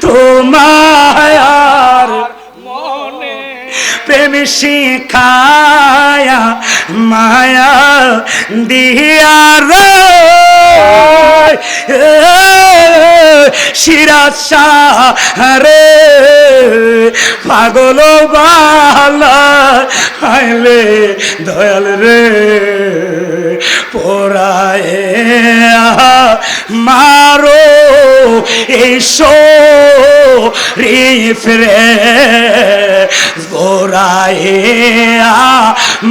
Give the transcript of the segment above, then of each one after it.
তোমার মনে প্রেম শিখায়া মায়া দিয়া রে শিরাশা রে পাগল বালা, হাইলে দয়াল রে, পোড়ায় মারো এই রিফরে গোরায়ে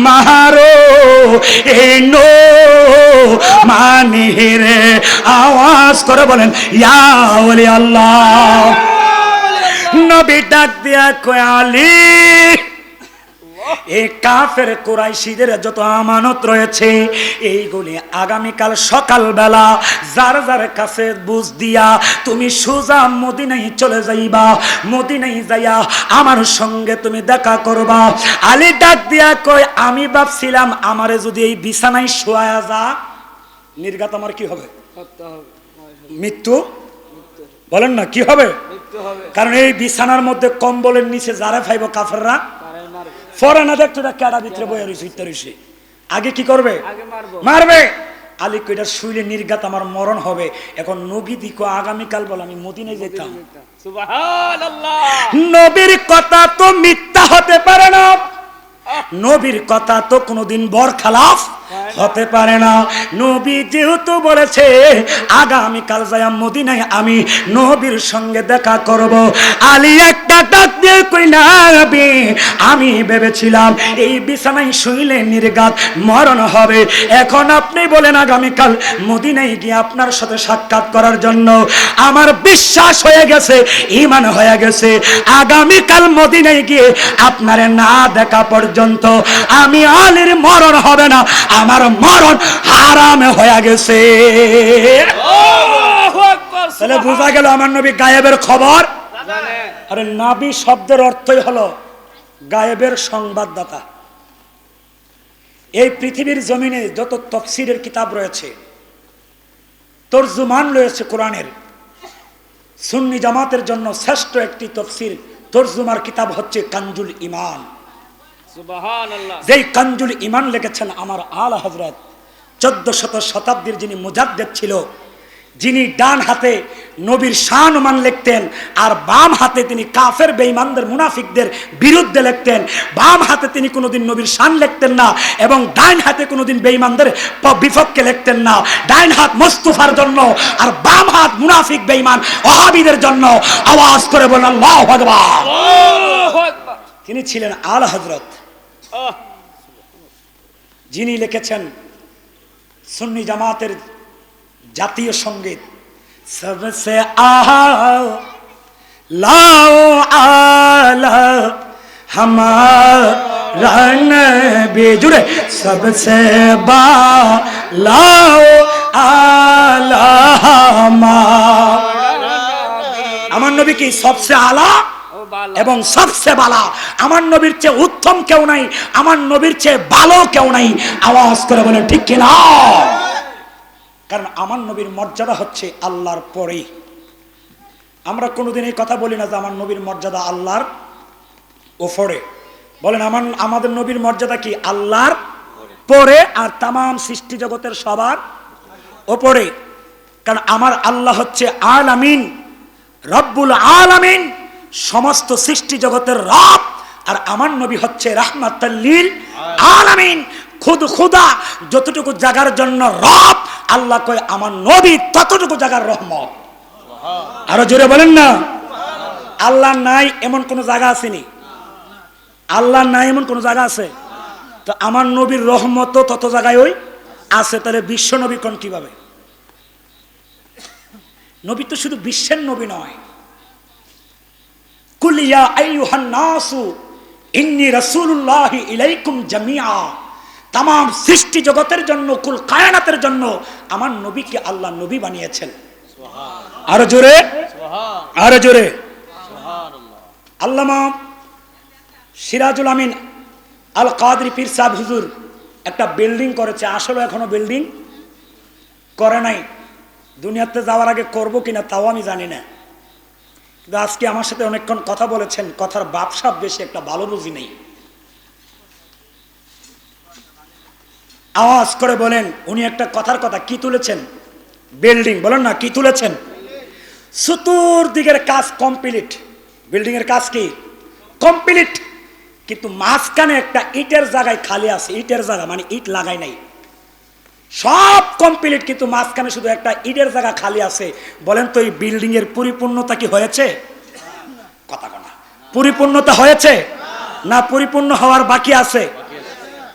মারো এনো নো মানিরে আওয়াজ করে বলেন ইয়া আল্লাহ নবী ডাক দিয়া কয় আলী। এই কাফের কোরাইশিদের যত আমানত রয়েছে এইগুলি আগামীকাল সকালবেলা যার যার কাছে বুঝ দিয়া তুমি সোজা মদিনাই চলে যাইবা। মদিনাই যাইয়া আমার সঙ্গে তুমি দেখা করবা। আলী ডাক দিয়া কই আমি ভাবছিলাম আমারে যদি এই বিছানায় শোয়া যা নির্গাত আমার কি হবে? মৃত্যু? বলেন না কি হবে? কারণ এই বিছানার মধ্যে কম্বলের নিচে যারা ফাইব কাফেররা ফরানা দেখতো না কেডা ভিতরে বয়ে রয়েছে ইত্যাদি রয়েছে। আগে কি করবে? মারবে। আলী কইটা শুইলে নির্গাত আমার মরণ হবে। এখন নবী দিকো আগামীকাল বলে আমি মদিনে যেতাম। নবীর কথা তো মিথ্যা হতে পারে না। নবীর কথা তো কোনোদিন বর বরখালাফ হতে পারে না। নবী যেহেতু বলেছে, আগামীকাল যাইয়া মদিনায় আমি নবীর সঙ্গে দেখা করব। আলী একটা ডাক দিয়ে কই না আমি ভেবেছিলাম এই বিছানায় শুইলে নির্গাত মরণ হবে। এখন আপনি বলেন আগামীকাল মদিনায় গিয়ে আপনার সাথে সাক্ষাৎ করার জন্য আমার বিশ্বাস হয়ে গেছে ইমান হয়ে গেছে। আগামীকাল মদিনায় গিয়ে আপনারে না দেখা পর্যন্ত আমি আলীর মরণ হবে না। আমার মরণ হারামে হয়ে গেছে। তাহলে বোঝা গেল আমার নবী গায়েবের খবর? আরে নাবি শব্দের অর্থই হলো গায়েবের সংবাদদাতা। এই পৃথিবীর জমিনে যত তফসিরের কিতাব রয়েছে তর্জুমান রয়েছে কোরআনের। সুন্নি জামাতের জন্য শ্রেষ্ঠ একটি তফসির তর্জুমার কিতাব হচ্ছে কাঞ্জুল ইমান। যেই কাঞ্জুল ইমান লিখেছেন আমার আল হজরত চোদ্দ শত শতাব্দীর যিনি মুজাদ্দেদ ছিল যিনি ডান হাতে নবীর শান মান লিখতেন আর বাম হাতে তিনি কাফের বেঈমানদের মুনাফিকদের বিরুদ্ধে লিখতেন। বাম হাতে তিনি কোনোদিন নবীর শান লিখতেন না এবং ডাইন হাতে কোনোদিন বেঈমানদের বিপক্ষে লিখতেন না। ডাইন হাত মোস্তফার জন্য আর বাম হাত মুনাফিক বেঈমান ওহাবিদের জন্য। আওয়াজ করে বললেন আল্লাহু আকবার। আল্লাহু আকবার। তিনি ছিলেন আল হজরত যিনি লিখেছেন সুন্নি জামাতের জাতীয় সঙ্গীত সবসে আহা লাও আলা हमारा नबी जुड़े सबसे बा लाओ आला हमारा আমার নবী কি সবচেয়ে আলা ও বালা এবং সবচেয়ে বালা, আমার নবীর চেয়ে উত্তম কেউ নাই, আমার নবীর চেয়ে ভালো কেউ নাই। আওয়াজ করে বলেন ঠিক কিনা কারণ আমার নবীর মর্যাদা হচ্ছে আল্লাহর পরেই। আমরা কোনোদিন এই কথা বলি না যে আমার নবীর মর্যাদা আল্লাহর ওপরে। বলেন, আমার, আমাদের নবীর মর্যাদা কি আল্লাহর পরে আর তামাম সৃষ্টি জগতের সবার ওপরে? কারণ আমার আল্লাহ হচ্ছে আলামিন, রব্বুল আলামিন। সমস্ত সৃষ্টি জগতের রব আর আমার নবী হচ্ছে রাহমাতাল্লিল আলামিন। খুদ খুদা, যতটুকু জাগার জন্য রব, আল্লাহ কয় আমার নবী ততটুকু জাগার রহমত। আরও জোরে বলেন না। আল্লাহ নাই এমন কোন জায়গা আসেনি। আল্লাহ নাই এমন কোন জায়গা আছে? তো আমার নবীর রহমত তত জায়গায় ওই আছে, তাহলে বিশ্ব নবী কোন কীভাবে? নবী তো শুধু বিশ্বের নবী নয়। কুলিয়া আইয়ুহান নাসু ইন্নি রাসূলুল্লাহি ইলাইকুম জামিআ। তাম সৃষ্টি জগতের জন্য কুল কায়নাতের জন্য আমার নবীকে আল্লাহ নবী বানিয়েছেন। আরও জোরে? আরও জোরে? আল্লামা সিরাজুল আমিন আল কাদরি পীর সাহেব হুজুর একটা বিল্ডিং করেছে আসলে এখনও বিল্ডিং করে নাই। দুনিয়াতে যাওয়ার আগে করব কিনা তাও আমি জানি না। আজকে আমার সাথে অনেকক্ষণ কথা বলেছেন, কথার বাপসাপ বেশি, একটা ভালো বুঝি নেই। আওয়াজ করে বলেন, উনি একটা কথার কথা, কি তুলেছেন? বিল্ডিং, বলেন না, কি তুলেছেন? চতুর্দিকের কাজ কমপ্লিট। বিল্ডিং এর কাজ কি? কমপ্লিট। কিন্তু মাঝখানে একটা ইটের জায়গায় খালি আছে, ইটের জায়গা মানে ইট লাগাই নাই। সব কমপ্লিট কিন্তু মাঝখানে শুধু একটা ইটের জায়গা খালি আছে। বলেন তো, এই বিল্ডিং এর পরিপূর্ণতা কি হয়েছে? কথা কনা। পরিপূর্ণতা হয়েছে? না পরিপূর্ণ হওয়ার বাকি আছে?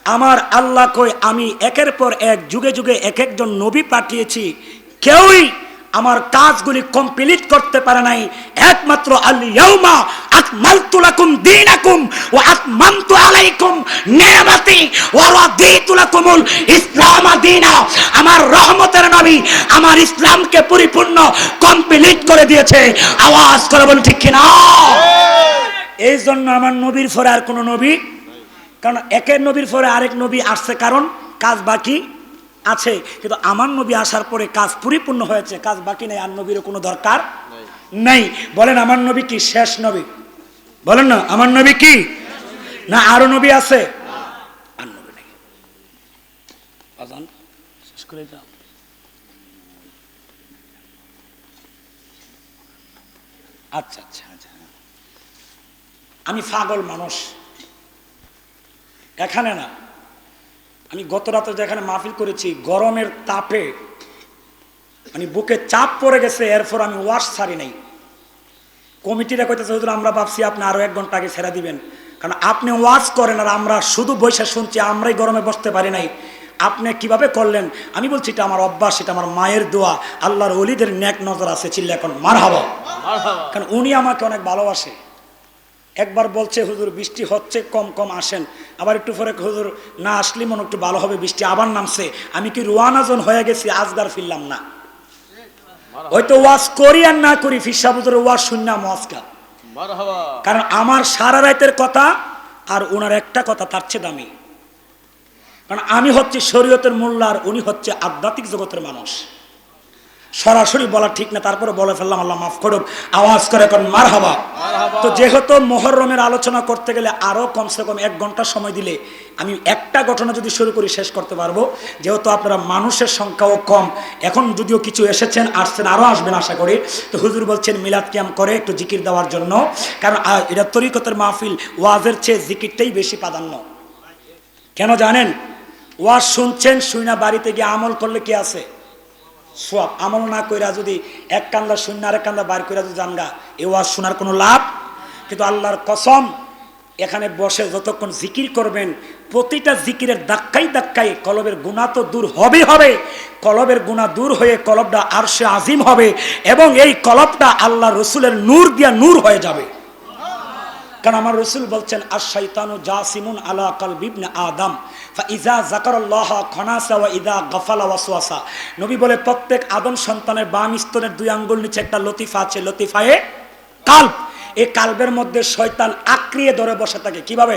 আমার আল্লাহ কই, আমি একের পর এক, যুগে যুগে এক একজন নবী পাঠিয়েছি। কেউই আমার কাজগুলি কমপ্লিট করতে পারে নাই। একমাত্র আল্লাহ আকমালতু লাকুম দীনাকুম ওয়া আতমামতু আলাইকুম নিয়ামতি ওয়া রাদিতু লাকুমুল ইসলাম দীনা। আমার রহমতের নবী আমার ইসলামকে পরিপূর্ণ কমপ্লিট করে দিয়েছে। আওয়াজ করে বলুন ঠিক কিনা? এই জন্য আমার নবীর পরে আর কোনো নবী কারণ একের নবীর পরে আরেক নবী আসছে কারণ কাজ বাকি আছে। কিন্তু আমার নবী আসার পরে কাজ পরিপূর্ণ হয়েছে কাজ বাকি নেই আর নবীর কোনো দরকার নেই। বলেন আমার নবী কি শেষ নবী? বলেন না, আমার নবী কি? না আরও নবী আছে? আর আচ্ছা আচ্ছা আচ্ছা। আমি পাগল মানুষ। এখানে না, আমি গত রাতে যেখানে মাহফিল করেছি, গরমের তাপে মানে বুকে চাপ পড়ে গেছে, এরপর আমি ওয়াশ ছাড়ি নাই। কমিটিরা কইতেছে হুজুর আমরা ভাবছি আপনি আরও এক ঘণ্টা আগে ছেড়ে দিবেন। কারণ আপনি ওয়াজ করেন আর আমরা শুধু বৈশা শুনছি আমরাই গরমে বসতে পারি নাই। আপনি কীভাবে করলেন? আমি বলছি এটা আমার অভ্যাস এটা আমার মায়ের দোয়া। আল্লাহর অলিদের ন্যাক নজর আছে চিল্লা এখন মার মারহাবা। কারণ উনি আমাকে অনেক ভালোবাসে। একবার বলছে হুজুর বৃষ্টি হচ্ছে কম কম আসেন। আবার একটু পরে হুজুর না আসলে মনে একটু ভালো হবে বৃষ্টি আবার নামছে। আমি কি রোয়ানাজন হয়ে গেছি আজগার ফিরলাম না। হয়তো ওয়াজ করি আর না করি ফিসাবুদের ওয়াশ শুননা কারণ আমার সারা রাতের কথা আর ওনার একটা কথা তার চেয়ে দামি। কারণ আমি হচ্ছে শরীয়তের মোল্লার উনি হচ্ছে আধ্যাত্মিক জগতের মানুষ। সরাসরি বলা ঠিক না তারপরে বলে ফেললাম আল্লাহ মাফ করুক। আওয়াজ করে এখন মার হবা তো যেহেতু মোহরমের আলোচনা করতে গেলে আরও কমসে কম এক ঘণ্টা সময় দিলে আমি একটা ঘটনা যদি শুরু করি শেষ করতে পারব। যেহেতু আপনারা মানুষের সংখ্যাও কম এখন যদিও কিছু এসেছেন আসছেন আরও আসবেন আশা করি। তো হুজুর বলছেন মিলাদ ক্যাম করে একটু জিকির দেওয়ার জন্য। কারণ এটা তরিকতের মাহফিল ওয়াজের চেয়ে জিকিরটাই বেশি প্রাধান্য। কেন জানেন? ওয়াজ শুনছেন শুই না বাড়িতে গিয়ে আমল করলে কি আছে? সোয়াব আমল না কইরা যদি এক কান্দা শূন্য আরেক কান্দা বার কইরা যদি জানগা, এ ওয়াজ শোনার কোনো লাভ? কিন্তু আল্লাহর কসম, এখানে বসে যতক্ষণ জিকির করবেন, প্রতিটা জিকিরের দাক্কাই দাক্কাই কলবের গুণা তো দূর হবে হবে, কলবের গুণা দূর হয়ে কলবটা আরশে আজিম হবে এবং এই কলবটা আল্লাহ রসুলের নূর দিয়া নূর হয়ে যাবে। কারণ আমার রসুল বলছেন আর শৈতানু জাসিমুন আলা কলবিবনে আদম ফা ইজা জাকারাল্লাহ খনাসা ওয়া ইদা গফালা ওয়াসওয়াসা। নবী বলে, প্রত্যেক আদম সন্তানের বাম স্তনের দুই আঙ্গুল নিচে একটা লতিফা আছে, লতিফায়ে কাল্প এই কাল্পের মধ্যে শয়তান আক্রিয়ে ধরে বসে থাকে। কীভাবে?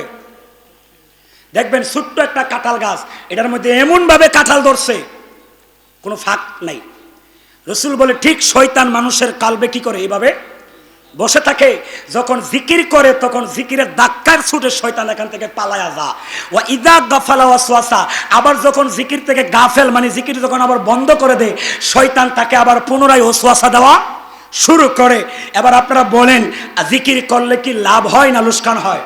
দেখবেন ছোট্ট একটা কাঁঠাল গাছ, এটার মধ্যে এমন ভাবে কাঁঠাল ধরছে, কোনো ফাঁক নাই। রসুল বলে, ঠিক শয়তান মানুষের কালবে কি করে? এইভাবে বসে থাকে, যখন জিকির করে, তখন জিকিরের দাক্কার ছুটে শয়তান এখান থেকে পালায়া যা ও ইদা গাফালা ওয়াসওয়াসা, আবার যখন জিকির থেকে গাফেল মানে জিকির যখন আবার বন্ধ করে দেয়, শয়তান তাকে আবার পুনরায় ওসওয়াসা দেওয়া শুরু করে। এবার আপনারা বলেন জিকির করলে কি লাভ হয় না লুস্কান হয়?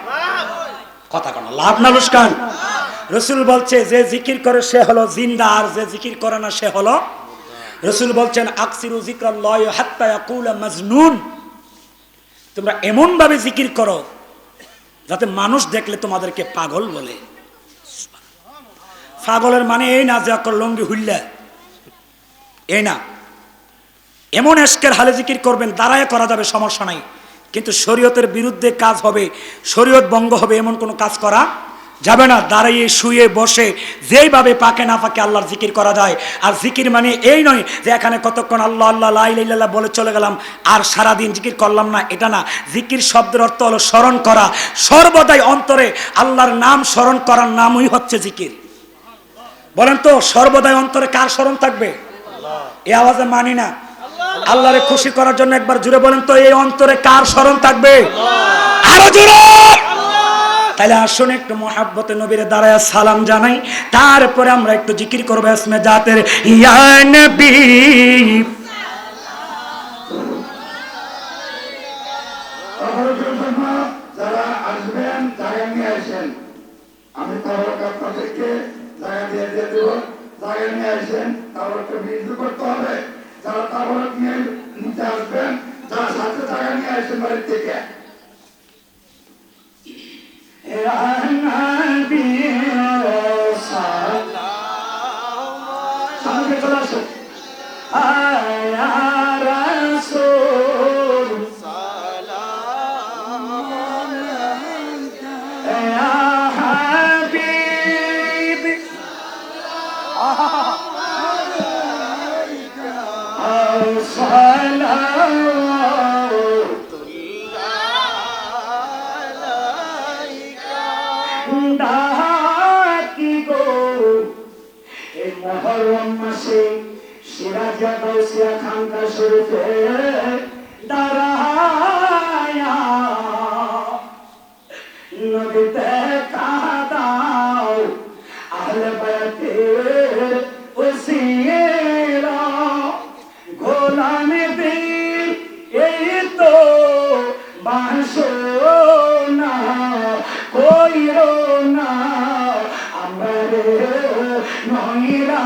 কথা কেন, লাভ না লুস্কান? রসুল বলছে, যে জিকির করে সে হলো জিন্দা, আর যে জিকির করে না সে হলো রসুল বলছেন, আকসিরু জিক্রাল্লাহ হাত্তা ইয়াকুলা মাজনুন। তোমরা এমনভাবে জিকির করো যাতে মানুষ দেখলে তোমাদেরকে পাগল বলে। পাগলের মানে এই না যে অকর লঙ্গি হুল্লা এই না। এমন এসকের হালে জিকির করবেন, দাঁড়ায় করা যাবে, সমস্যা নাই। কিন্তু শরীয়তের বিরুদ্ধে কাজ হবে, শরীয়ত বঙ্গ হবে, এমন কোনো কাজ করা যাবে না, দাঁড়িয়ে শুয়ে বসে, যেইভাবে পাকে না পাকে আল্লাহর জিকির করা যায়। আর জিকির মানে এই নয় যে এখানে কতক্ষণ আল্লাহ আল্লাহ লাইল্লাহ বলে চলে গেলাম, আর সারাদিন জিকির করলাম না, এটা না। জিকির শব্দের অর্থ হলো স্মরণ করা। সর্বদাই অন্তরে আল্লাহর নাম স্মরণ করার নামই হচ্ছে জিকির। বলেন তো, সর্বদাই অন্তরে কার স্মরণ থাকবে? এ আওয়াজে মানি না। আল্লাহরে খুশি করার জন্য একবার জুড়ে বলেন তো, এই অন্তরে কার স্মরণ থাকবে? আরও জুড়ে তাহলে আসুন একটু মহাব্বতে নবীর দাঁড়ায় সালাম জানাই। তারপরে আমরা একটু জিকির করব এসমে জাতের। যারা তাহলে নিয়ে নিতে আসবেন, যারা সাথে জায়গা নিয়ে বাড়ির থেকে। নয়রা